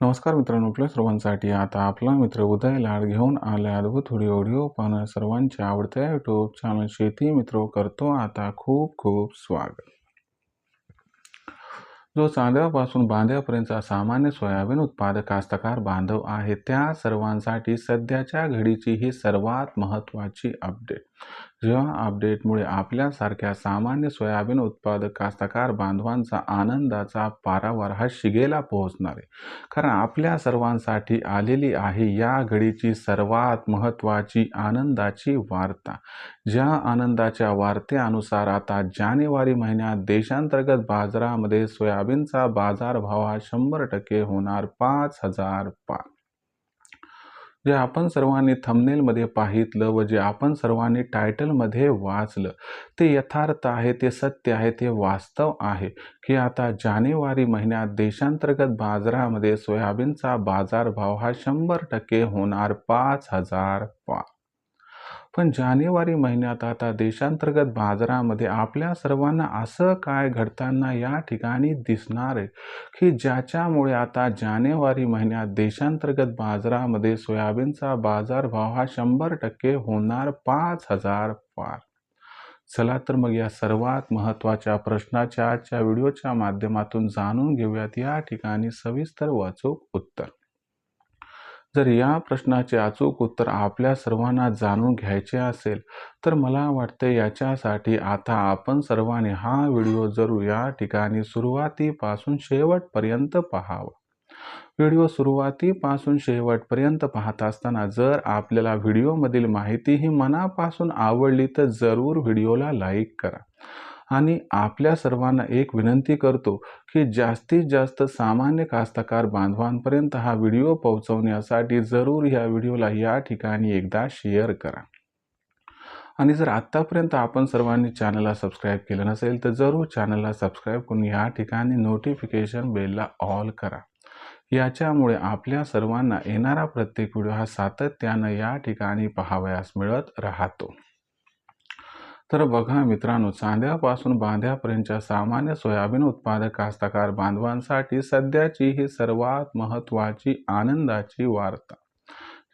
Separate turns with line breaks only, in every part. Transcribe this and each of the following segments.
नमस्कार मित्रांनो आपल्या सर्वांसाठी आता आपला मित्र उदय लाड घेऊन आले अद्भुत व्हिडिओ ऑडिओ पाहणं सर्वांच्या आवडत्या युट्यूब चॅनल शेती मित्र करतो आता खूप खूप स्वागत. जो चांद्यापासून बांध्यापर्यंतचा सामान्य सोयाबीन उत्पादक कास्तकार बांधव आहे त्या सर्वांसाठी सध्याच्या घडीची ही सर्वात महत्त्वाची अपडेट जेव्हा अपडेटमुळे आपल्यासारख्या सामान्य सोयाबीन उत्पादक कास्तकार बांधवांचा आनंदाचा पारावार हा शिगेला पोहोचणार आहे. कारण आपल्या सर्वांसाठी आलेली आहे या घडीची सर्वात महत्त्वाची आनंदाची वार्ता. ज्या आनंदाच्या वार्तेनुसार आता जानेवारी महिन्यात देशांतर्गत बाजारामध्ये सोयाबीनचा बाजारभाव हा शंभर टक्के होणार पाच हजार पाच जे आपण सर्वांनी थंबनेलमध्ये पाहितलं व जे आपण सर्वांनी टायटलमध्ये वाचलं ते यथार्थ आहे ते सत्य आहे ते वास्तव आहे की आता जानेवारी महिन्यात देशांतर्गत बाजारामध्ये सोयाबीनचा बाजारभाव हा शंभर टक्के होणार पाच हजार पाच पण जानेवारी महिन्यात आता देशांतर्गत बाजारामध्ये आपल्या सर्वांना असं काय घडताना या ठिकाणी दिसणार आहे? की ज्याच्यामुळे आता जानेवारी महिन्यात देशांतर्गत बाजारामध्ये सोयाबीनचा बाजारभाव हा शंभर टक्के होणार पाच हजार पार. चला तर मग या सर्वात महत्त्वाच्या प्रश्नाच्या आजच्या व्हिडिओच्या माध्यमातून जाणून घेऊयात. या ठिकाणी सविस्तर वाचूक उत्तर. जर या प्रश्नाचे अचूक उत्तर आपल्या सर्वांना जाणून घ्यायचे असेल तर मला वाटते याच्यासाठी आता आपण सर्वांनी हा व्हिडिओ जरूर या ठिकाणी सुरुवातीपासून शेवटपर्यंत पाहावा. व्हिडिओ सुरुवातीपासून शेवटपर्यंत पाहत असताना जर आपल्याला व्हिडिओमधील माहिती ही मनापासून आवडली तर जरूर व्हिडिओला लाईक करा. आणि आपल्या सर्वांना एक विनंती करतो की जास्तीत जास्त सामान्य कास्तकार बांधवांपर्यंत हा व्हिडिओ पोहोचवण्यासाठी जरूर या व्हिडिओला या ठिकाणी एकदा शेअर करा. आणि जर आत्तापर्यंत आपण सर्वांनी चॅनलला सबस्क्राईब केलं नसेल तर जरूर चॅनलला सबस्क्राईब करून या ठिकाणी नोटिफिकेशन बेलला ऑल करा. याच्यामुळे आपल्या सर्वांना येणारा प्रत्येक व्हिडिओ हा सातत्यानं या ठिकाणी पाहावयास मिळत राहतो. तर बघा मित्रांनो चांद्यापासून बांध्यापर्यंतच्या सामान्य सोयाबीन उत्पादक कास्तकार बांधवांसाठी सध्याची ही सर्वात महत्त्वाची आनंदाची वार्ता.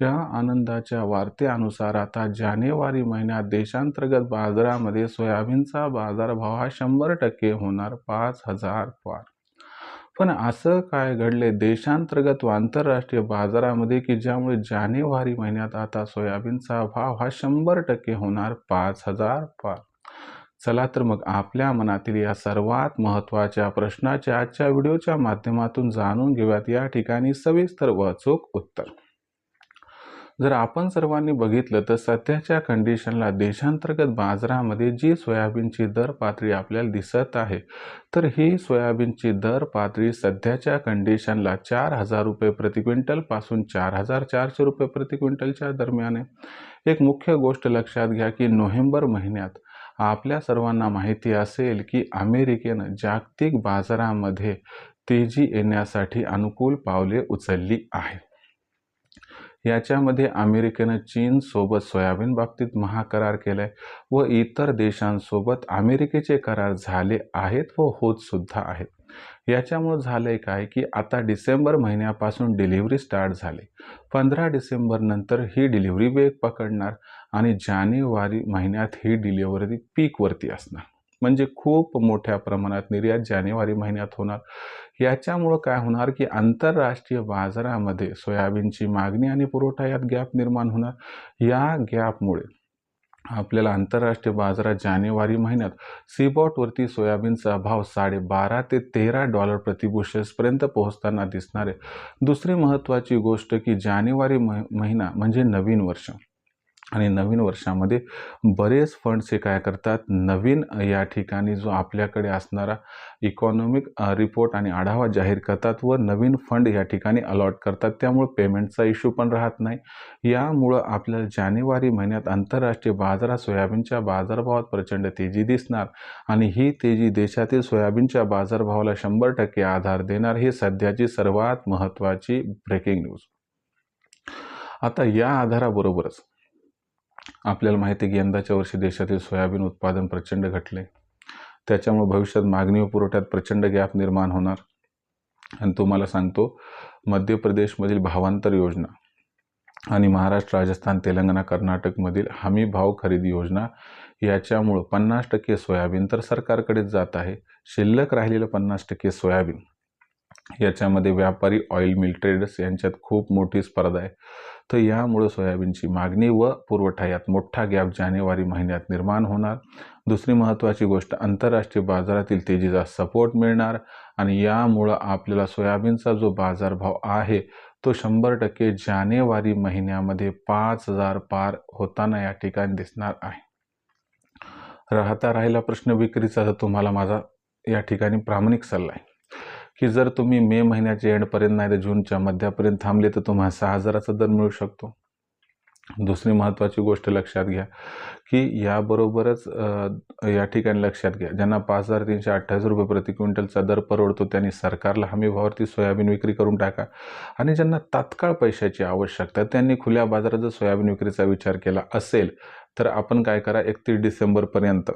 या आनंदाच्या वार्तेनुसार आता जानेवारी महिन्यात देशांतर्गत बाजारामध्ये सोयाबीनचा बाजारभाव हा शंभर टक्के होणार पाच हजार पार. पण असं काय घडले देशांतर्गत व आंतरराष्ट्रीय बाजारामध्ये की ज्यामुळे जानेवारी महिन्यात आता सोयाबीनचा भाव हा शंभर टक्के होणार पाच हजार पाच चला तर मग आपल्या मनातील या सर्वात महत्त्वाच्या प्रश्नाचे आजच्या व्हिडिओच्या माध्यमातून जाणून घेऊयात. या ठिकाणी सविस्तर व अचूक उत्तर. जर आपण सर्वांनी बघितलं तर सध्याच्या कंडिशनला देशांतर्गत बाजारामध्ये जी सोयाबीनची दर पातळी आपल्याला दिसत आहे तर ही सोयाबीनची दर पातळी सध्याच्या कंडिशनला चार हजार रुपये प्रति क्विंटलपासून चार हजार चारशे रुपये प्रति क्विंटलच्या दरम्यान आहे. एक मुख्य गोष्ट लक्षात घ्या की नोव्हेंबर महिन्यात आपल्या सर्वांना माहिती असेल की अमेरिकेनं जागतिक बाजारामध्ये तेजी येण्यासाठी अनुकूल पावले उचलली आहेत. याच्यामध्ये अमेरिकेनं चीनसोबत सोयाबीन बाबतीत महाकरार केलाय व इतर देशांसोबत अमेरिकेचे करार झाले आहेत व होत सुद्धा आहेत. याच्यामुळं झालं आहे काय की आता डिसेंबर महिन्यापासून डिलिव्हरी स्टार्ट झाली. पंधरा डिसेंबरनंतर ही डिलिव्हरी वेग पकडणार आणि जानेवारी महिन्यात ही डिलिव्हरी पीकवरती असणार. म्हणजे खूप मोठ्या प्रमाणात निर्यात जानेवारी महिन्यात होणार. याच्यामुळं काय होणार की आंतरराष्ट्रीय बाजारामध्ये सोयाबीनची मागणी आणि पुरवठा यात गॅप निर्माण होणार. या गॅपमुळे आपल्याला आंतरराष्ट्रीय बाजारात जानेवारी महिन्यात सीबॉटवरती सोयाबीनचा भाव साडेबारा ते तेरा डॉलर प्रतिबुशेसपर्यंत पोहोचताना दिसणार आहे. दुसरी महत्त्वाची गोष्ट की जानेवारी महिना म्हणजे नवीन वर्ष. आणि नवीन वर्षामध्ये बरेच फंड्स हे काय करतात? नवीन या ठिकाणी जो आपल्याकडे असणारा इकॉनॉमिक रिपोर्ट आणि आढावा जाहीर करतात व नवीन फंड या ठिकाणी अलॉट करतात. त्यामुळं पेमेंटचा इश्यू पण राहत नाही. यामुळं आपल्याला जानेवारी महिन्यात आंतरराष्ट्रीय बाजारात सोयाबीनच्या बाजारभावात प्रचंड तेजी दिसणार आणि ही तेजी देशातील सोयाबीनच्या बाजारभावाला शंभर टक्के आधार देणार ही सध्याची सर्वात महत्त्वाची ब्रेकिंग न्यूज आता या आधाराबरोबरच आपल्याला माहिती आहे की यंदाच्या वर्षी देशातील सोयाबीन उत्पादन प्रचंड घटले. त्याच्यामुळे भविष्यात मागणी व पुरवठ्यात प्रचंड गॅप निर्माण होणार. आणि तुम्हाला सांगतो मध्य प्रदेशमधील भावांतर योजना आणि महाराष्ट्र राजस्थान तेलंगणा कर्नाटकमधील हमी भाव खरेदी योजना याच्यामुळं पन्नास टक्के सोयाबीन तर सरकारकडेच जात आहे. शिल्लक राहिलेलं पन्नास टक्के सोयाबीन. याच्यामध्ये व्यापारी ऑइल मिल ट्रेडर्स यांच्यात खूप मोठी स्पर्धा आहे. तर यामुळं सोयाबीनची मागणी व पुरवठा यात मोठा गॅप जानेवारी महिन्यात निर्माण होणार. दुसरी महत्त्वाची गोष्ट आंतरराष्ट्रीय बाजारातील तेजीचा सपोर्ट मिळणार आणि यामुळं आपल्याला सोयाबीनचा जो बाजारभाव आहे तो शंभर टक्के जानेवारी महिन्यामध्ये पाच हजार पार होताना या ठिकाणी दिसणार आहे. राहता राहिला प्रश्न विक्रीचा तर तुम्हाला माझा या ठिकाणी प्रामाणिक सल्ला आहे. की जर तुम्ही मे महिन्याच्या एंडपर्यंत नाही तर जूनच्या मध्यापर्यंत थांबले तर तुम्हाला सहा हजाराचा दर मिळू शकतो. दुसरी महत्त्वाची गोष्ट लक्षात घ्या की याबरोबरच या ठिकाणी लक्षात घ्या ज्यांना पाच हजार तीनशे अठ्ठावीस रुपये प्रति क्विंटलचा दर परवडतो त्यांनी सरकारला हमी भावावरती सोयाबीन विक्री करून टाका. आणि ज्यांना तात्काळ पैशाची आवश्यकता त्यांनी खुल्या बाजारात जर सोयाबीन विक्रीचा विचार केला असेल तर आपण काय करा एकतीस डिसेंबरपर्यंत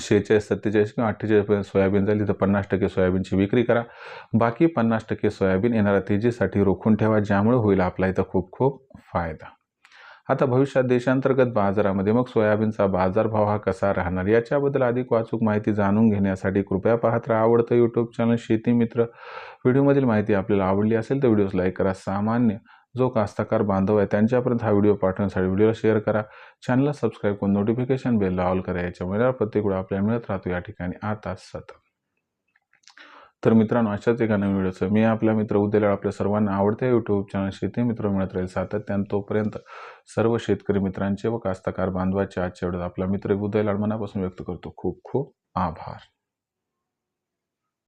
शेहेचाळीस सत्तेचाळीस किंवा अठ्ठेचाळीसपर्यंत सोयाबीन झाली तर पन्नास टक्के सोयाबीनची विक्री करा. बाकी पन्नास टक्के सोयाबीन येणाऱ्या तेजीसाठी रोखून ठेवा ज्यामुळे होईल आपला इथं खूप खूप फायदा. आता भविष्यात देशांतर्गत बाजारामध्ये मग सोयाबीनचा बाजारभाव हा कसा राहणार? याच्याबद्दल अधिक वाचूक माहिती जाणून घेण्यासाठी कृपया पाहत राहा आवडतं यूट्यूब चॅनल शेती मित्र. व्हिडिओमधील माहिती आपल्याला आवडली असेल तर व्हिडिओज लाईक करा. सामान्य जो कास्तकार बांधव आहे त्यांच्यापर्यंत हा व्हिडिओ पाठवण्यासाठी व्हिडिओला शेअर करा. चॅनलला सबस्क्राईब करून नोटिफिकेशन बेलला ऑल करा. याच्यामुळे प्रत्येक वेळा आपल्याला मिळत राहतो या ठिकाणी आता सतत. तर मित्रांनो अशाच एका नवीन व्हिडिओचं मी आपला मित्र उद्याला आपल्या सर्वांना आवडत्या यूट्यूब चॅनल शेती मित्र मिळत राहील सातत्यानं तोपर्यंत सर्व शेतकरी मित्रांचे व कास्तकार बांधवाचे आजच्या वेळेत आपला मित्र उदयलाड मनापासून व्यक्त करतो. खूप खूप आभार.